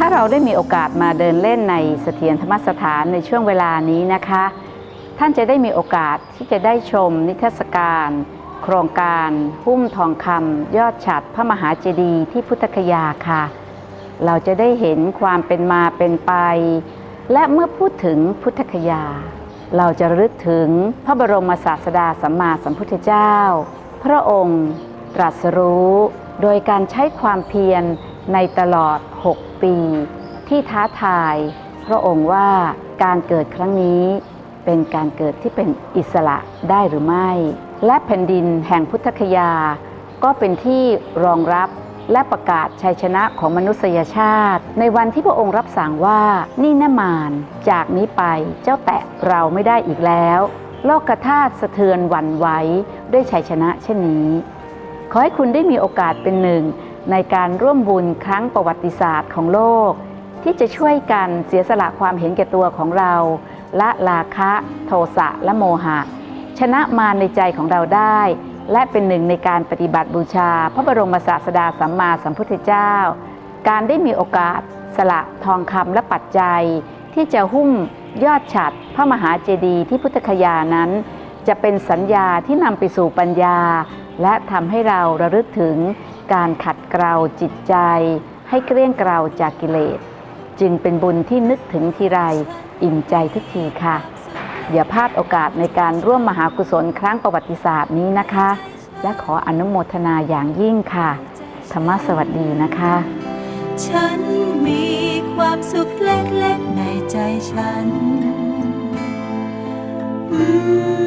ถ้าเราได้มีโอกาสมาเดินเล่นในเสถียรธรรมสถานในช่วงเวลานี้นะคะ ท่านจะได้มีโอกาสที่จะได้ชมนิทรรศการ โครงการ หุ้มทองคำยอดฉัดพระมหาเจดีย์ที่พุทธคยาค่ะ เราจะได้เห็นความเป็นมาเป็นไป และเมื่อพูดถึงพุทธคยา เราจะรึกถึงพระบรมศาสดาสัมมาสัมพุทธเจ้า พระองค์ตรัสรู้ โดยการใช้ความเพียร ในตลอด 6 ปี ที่ท้าทายพระองค์ว่าการเกิดครั้งนี้เป็นการเกิดที่เป็นอิสระได้หรือไม่ และแผ่นดินแห่งพุทธคยา ก็เป็นที่รองรับและประกาศชัยชนะของมนุษยชาติ ในวันที่พระองค์รับสั่งว่านี่นามานจากนี้ไปเจ้าแตะเราไม่ได้อีกแล้ว โลกธาตุสะเทือนหวั่นไหวด้วยชัยชนะเช่นนี้ ขอให้คุณได้มีโอกาสเป็นหนึ่ง ในการร่วมบุญครั้งประวัติศาสตร์ของโลก ที่จะช่วยกันเสียสละความเห็นแก่ตัวของเรา ละราคะ โทสะและโมหะ ชนะมารในใจของเราได้ และเป็นหนึ่งในการปฏิบัติบูชา พระบรมศาสดาสัมมาสัมพุทธเจ้า การได้มีโอกาสสละทองคำและปัจจัย ที่จะหุ้มยอดฉัดพระมหาเจดีย์ที่พุทธคยานั้น จะเป็นสัญญาที่นำไปสู่ปัญญา และทำให้เราระลึกถึงการขัดเกลาจิตใจ ให้เกลี้ยงเกลาจากกิเลส จึงเป็นบุญที่นึกถึงทีไรอิ่มใจทุกทีค่ะ อย่าพลาดโอกาสในการร่วมมหากุศลครั้งประวัติศาสตร์นี้นะคะ และขออนุโมทนาอย่างยิ่งค่ะ ธรรมะสวัสดีนะคะ ฉันมีความสุขเล็กๆในใจฉันอืม